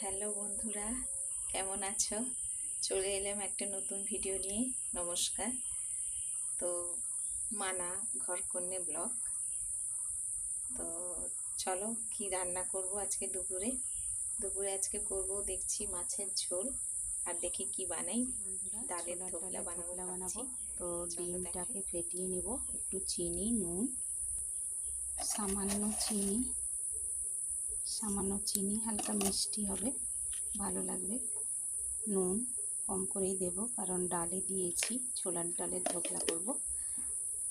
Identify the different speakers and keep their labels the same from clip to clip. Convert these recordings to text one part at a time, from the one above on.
Speaker 1: Hello বন্ধুরা কেমন আছো? চলে এলাম একটা নতুন ভিডিও নিয়ে নমস্কার। তো মানা ঘর কন্যে ব্লগ। তো চলো কি রান্না করব আজকে দুপুরে? দুপুরে আজকে করব দেখছি মাছের ঝোল আর দেখি কি বানাই। ডালের ধোকলা বানাবো
Speaker 2: বানাবো। তো ডিমটাকে ফেটিয়ে নেব একটু চিনি নুন সামান্য চিনি। সামান্য চিনি, হালকা মিষ্টি হবে, ভালো লাগবে। নুন কম করেই দেব, কারণ ডালে দিয়েছি, ছোলার ডালের ধোকলা করব।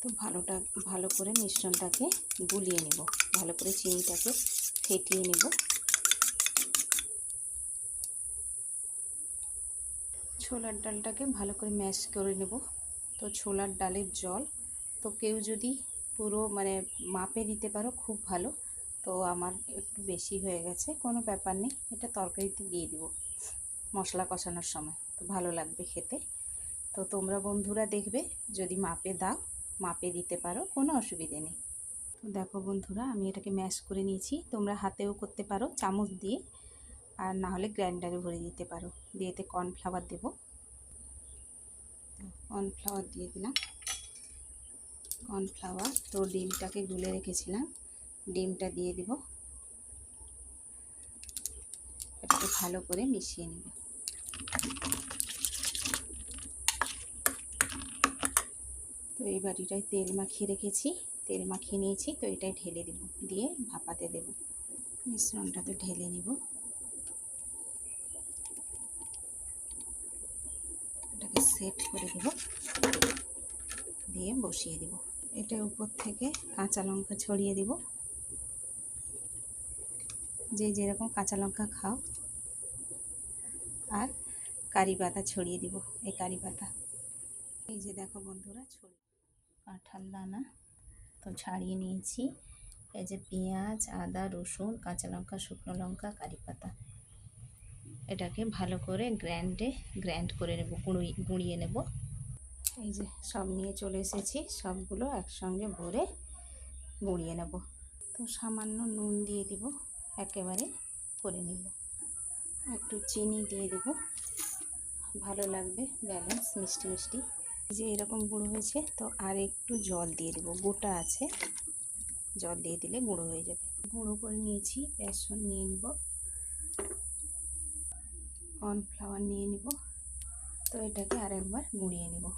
Speaker 2: তো ভালোটা, ভালো করে মিশ্রণটাকে গুলিয়ে নেব, ভালো করে চিনিটাকে ফেটিয়ে নেব। ছোলার ডালটাকে ভালো করে ম্যাশ করে নেব। তো ছোলার ডালের জল, তো কেউ যদি পুরো মানে মাপে দিতে পারো, খুব ভালো। তো আমার একটু বেশি হয়ে গেছে, কোনো ব্যাপার নেই। এটা তরকারিতে দিয়ে দিব মশলা কষানোর সময়। তো ভালো লাগবে খেতে। তো তোমরা বন্ধুরা দেখবে, যদি মাপে দাও, মাপে দিতে পারো, কোনো অসুবিধে নেই। তো দেখো বন্ধুরা, আমি এটাকে ম্যাশ করে নিয়েছি। তোমরা হাতেও করতে পারো, চামচ দিয়ে। আর না হলে গ্রাইন্ডারে ভরে দিতে পারো। দিয়ে এতে কর্নফ্লাওয়ার দেবো। কর্নফ্লাওয়ার দিয়ে দিলাম। কর্নফ্লাওয়ার, তো ডিমটাকে গুলে রেখেছিলাম। ডিমটা দিয়ে দিব। এটাকে ভালো করে মিশিয়ে নেব। তো এই বাটিটায় তেল মাখিয়ে রেখেছি। তেল মাখিয়ে নিয়েছি, তো এটাই ঢেলে দেব। দিয়ে ভাপাতে দেব। মিশ্রণটা তো ঢেলে নেব। এটাকে সেট করে দেব। দিয়ে বসিয়ে দেব। এটা উপর থেকে কাঁচা লঙ্কা ছড়িয়ে দেব। যে যেরকম কাঁচা লঙ্কা খাও। আর কারি পাতা ছড়িয়ে দিব, এই কারি পাতা। এই যে দেখো বন্ধুরা, ছড়ি কাঁঠাল দানা তো ছাড়িয়ে নিয়েছি। এই যে পেঁয়াজ, আদা, রসুন, কাঁচা লঙ্কা, শুকনো লঙ্কা, কারি পাতা। এটাকে ভালো করে গ্র্যান্ডে, গ্র্যান্ড করে নেব, গুঁড়ি গুঁড়িয়ে নেব। এই যে সব নিয়ে চলে এসেছি, সবগুলো একসঙ্গে ভরে গুঁড়িয়ে নেব। তো সামান্য নুন দিয়ে দিব। একেবারে করে নেব। একটু চিনি দিয়ে দেব। ভালো লাগবে, ব্যালেন্স, মিষ্টি মিষ্টি। যে এরকম গুঁড়ো হয়েছে, তো আর একটু জল দিয়ে দেবো। গোটা আছে। জল দিয়ে দিলে গুঁড়ো হয়ে যাবে। গুঁড়ো করে নিয়েছি, বেসন নিয়ে নিব। কর্নফ্লাওয়ার নিয়ে নিব। তো এটাকে আর একবার গুঁড়িয়ে নিব।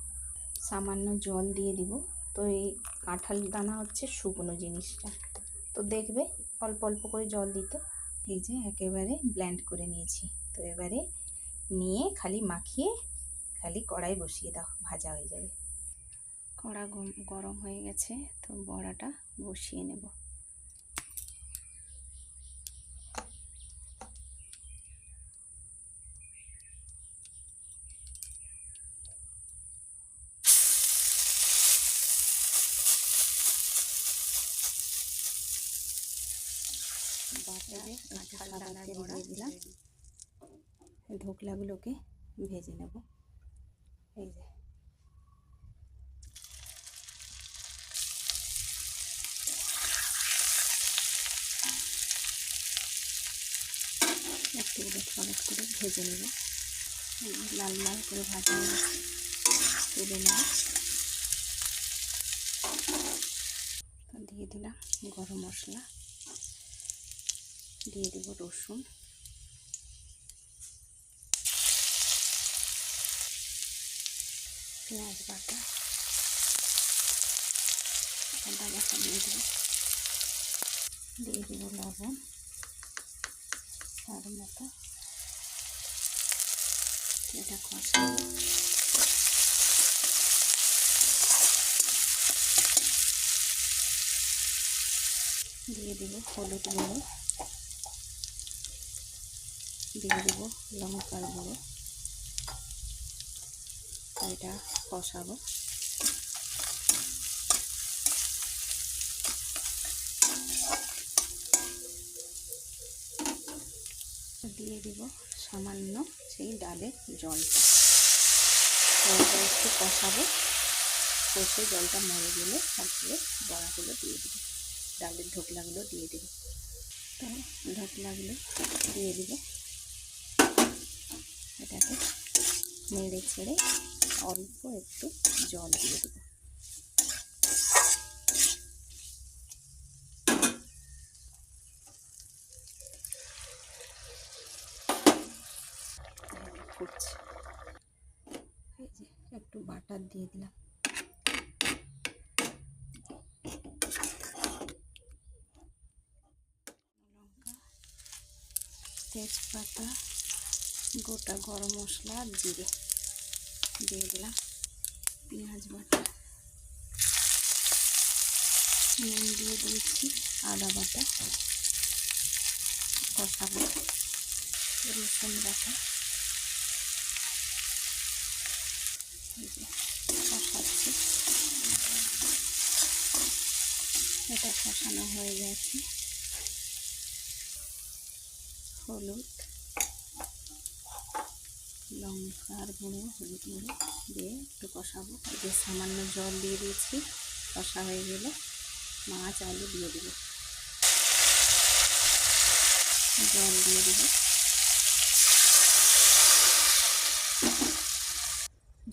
Speaker 2: সামান্য জল দিয়ে দিব। তো এই কাঁঠাল দানা হচ্ছে শুকনো জিনিসটা। তো দেখবে অল্প অল্প করে জল দিতে। এই যে একেবারে ব্ল্যান্ড করে নিয়েছি। তো এবারে নিয়ে খালি মাখিয়ে, খালি কড়াই বসিয়ে দাও, ভাজা হয়ে যাবে। কড়া গরম হয়ে গেছে, তো বড়াটা বসিয়ে নেব। বাটারে একটু সাদা তেল দিয়ে দিলাম। ধোকলাগুলোকে ভেজে নেব। এই যে। একটু উলট পালট করে ভেজে নেব। লাল লাল করে ভাজা। তুলে নেব। দিয়ে দিলাম গরম মশলা। দিয়ে দেব রসুন। পেঁয়াজ বাটা। আদা বাটা দিয়ে দেব। দিয়ে দেব লবণ, স্বাদ মতো। এটা কষাবো দিয়ে দেব হলুদ গুঁড়ো। দিয়ে দেব লঙ্কার গুঁড়ো। এটা কষাবো। দিয়ে দেব সামান্য সেই ডালের জলটা। জলটা একটু কষাবো। কষে জলটা মরে গেলে তারপরে বড়াগুলো দিয়ে দেবো। ডালের ঢোকলাগুলো দিয়ে দেবো। তো ঢোকলাগুলো দিয়ে দেবো। এটাকে নেড়ে ছেড়ে অল্প একটু জল দিয়ে দেবো। একটু বাটার দিয়ে দিলাম। লঙ্কা তেজপাতা গোটা গরম মশলা জিরে দিয়ে দিলাম। পেঁয়াজ বাটা। নুন দিয়ে দিয়েছি আদা বাটা কষাবো রসুন বাটা। কষাচ্ছি। এটা কষানো হয়ে গেছে। হলুদ। লঙ্কার গুঁড়ো, হলুদ গুঁড়ো দিয়ে একটু কষাবো। এই যে সামান্য জল দিয়ে দিয়েছি, কষা হয়ে গেলে মাছ, আলু দিয়ে দেবো। জল দিয়ে দেবো।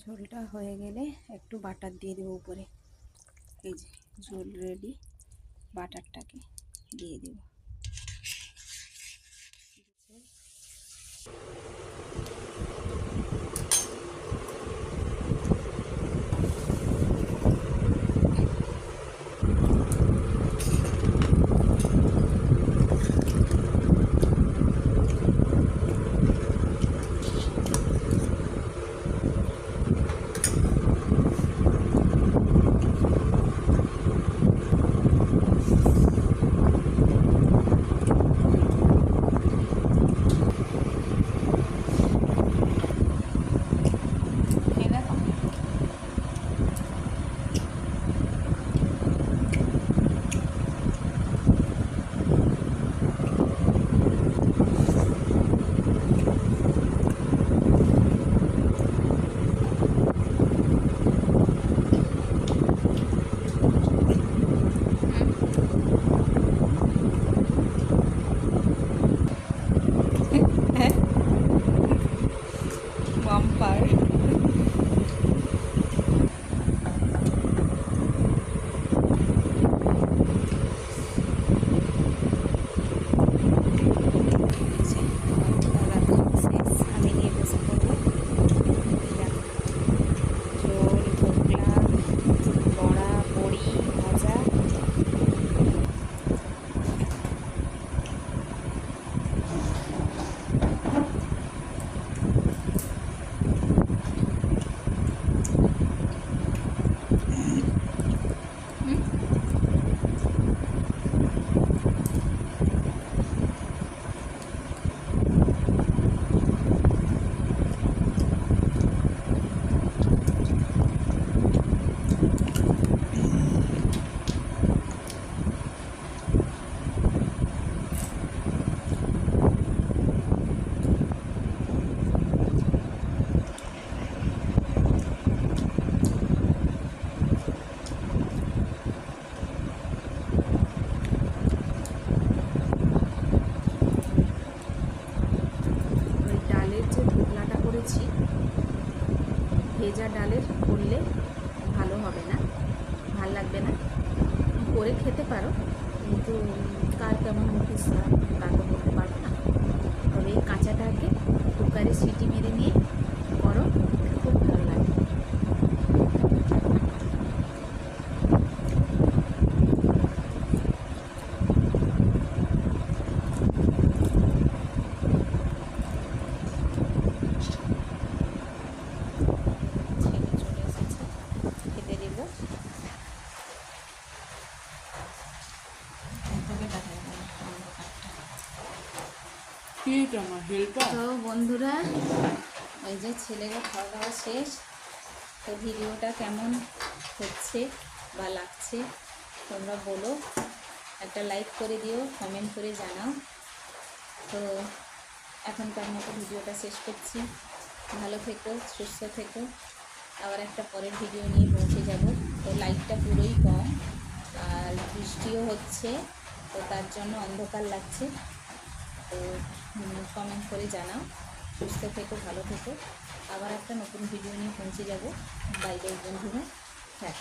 Speaker 2: ঝোলটা হয়ে গেলে একটু বাটার দিয়ে দেবো উপরে। এই যে ঝোল রেডি বাটারটাকে দিয়ে দেবো। করে খেতে পারো, কিন্তু কার কেমন মুখে স্বাদ, তা তো বলতে পারব না। তবে এই কাঁচাটাকে কুকারে সিটি মেরে নিয়ে করো, খুব ভালো লাগে ছেলে চলে এসেছে খেতে দেব তোকে দেখা যাবে না, অন্ধকারটা।
Speaker 3: কি আমার হেল্পার
Speaker 2: তো বন্ধুরা ওই যে ছেলেরা খাওয়া দাওয়া শেষ, তো ভিডিওটা কেমন হচ্ছে বা লাগছে তোমরা বলো। একটা লাইক করে দিও কমেন্ট করে জানাও। তো এখনকার মতো ভিডিওটা শেষ করছি। ভালো থেকো, সুস্থ থেকো। আবার একটা পরের ভিডিও নিয়ে পৌঁছে যাব। তো লাইটটা পুরোই কম, আর বৃষ্টিও হচ্ছে, তো তার জন্য অন্ধকার লাগছে। তো কমেন্ট করে জানাও। সুস্থ থেকো, ভালো থেকো। আবার একটা নতুন ভিডিও নিয়ে পৌঁছে যাব। বাই বাই বন্ধুরা। হ্যাঁ